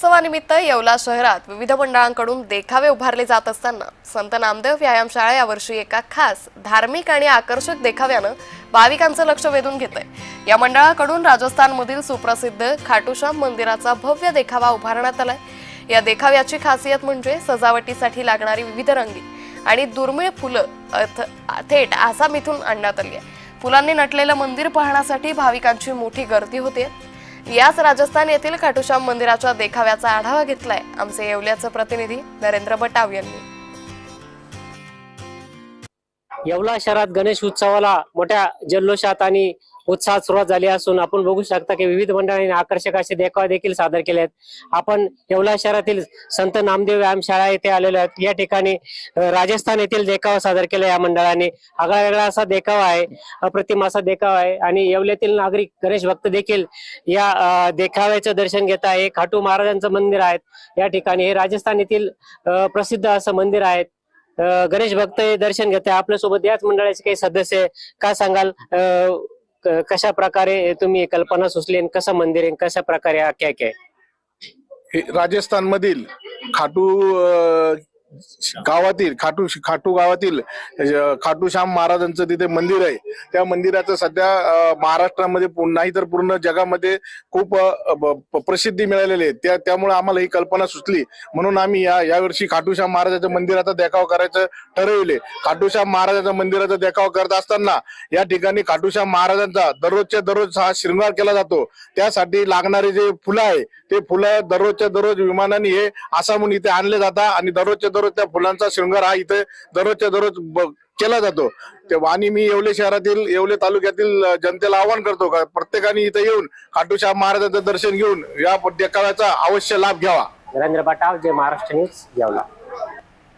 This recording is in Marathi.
महोत्सवानिमित्त येवला शहरात विविध मंडळांकडून देखावे उभारले जात असताना संत नामदेव व्यायामशाळा यावर्षी एका खास धार्मिक आणि आकर्षक देखाव्यानं भाविकांचं लक्ष वेधून घेतंय. या मंडळाकडून राजस्थानमधील सुप्रसिद्ध खाटूश्याम मंदिराचा भव्य देखावा उभारण्यात आलाय. या देखाव्याची खासियत म्हणजे सजावटीसाठी लागणारी विविध रंगी आणि दुर्मिळ फुलं थेट आसाम इथून आणण्यात आली आहे. फुलांनी नटलेलं मंदिर पाहण्यासाठी भाविकांची मोठी गर्दी होते. याच राजस्थान येथील खाटूश्याम मंदिराच्या देखाव्याचा आढावा घेतलाय. आमचे येवल्याचे प्रतिनिधी नरेंद्र बटाव यांनी. येवला शहरात गणेश उत्सवाला मोठ्या जल्लोषात आणि उत्साहात सुरुवात झाली असून आपण बघू शकता की विविध मंडळांनी आकर्षक असे देखावा देखील सादर केले आहेत. आपण येवला शहरातील संत नामदेव व्यायामशाळा येथे आलेलो आहेत. या ठिकाणी राजस्थान येथील देखावा सादर केला या मंडळाने. आगळा वेगळा असा देखावा आहे अप्रतिम असा देखावा आहे आणि येवल्यातील नागरिक गणेश भक्त देखील या देखाव्याचं दर्शन घेत आहे. खाटू महाराजांचं मंदिर आहे या ठिकाणी हे राजस्थान येथील प्रसिद्ध असं मंदिर आहे गणेश भक्त हे दर्शन घेते आपल्यासोबत याच मंडळाचे काही सदस्य का काय सांगाल? अ, कशा प्रकारे तुम्ही कल्पना सुचली कसं मंदिर आहे कशा प्रकारे हा काय राजस्थान मधील खाटू गावातील खाटू खाटू गावातील खाटू श्याम महाराजांचं तिथे मंदिर आहे. त्या मंदिराचं सध्या महाराष्ट्रामध्ये नाही तर पूर्ण जगामध्ये खूप प्रसिद्धी मिळालेली आहे. त्या त्यामुळे आम्हाला ही कल्पना सुचली. म्हणून आम्ही या यावर्षी खाटू श्याम महाराजाच्या मंदिराचा देखाव करायचं ठरविले. खाटू श्याम महाराजाच्या मंदिराचा देखाव करत असताना या ठिकाणी खाटू श्याम महाराजांचा दररोजच्या दररोज हा शृंगार केला जातो. त्यासाठी लागणारे जे फुलं आहे ते फुलं दररोजच्या दररोज विमानाने हे आसामून इथे आणले जातात आणि दररोजच्या दररोज त्या फुलांचा शृंगार हा इथे दररोजच्या दररोज केला जातो. तेव्हा आणि मी येवले शहरातील येवले तालुक्यातील जनतेला आवाहन करतो का प्रत्येकाने इथे येऊन खाटूश्याम महाराजांचं दर्शन घेऊन या देखाव्याचा अवश्य लाभ घ्यावा. नरेंद्र बटाव जे महाराष्ट्र न्यूज येवला.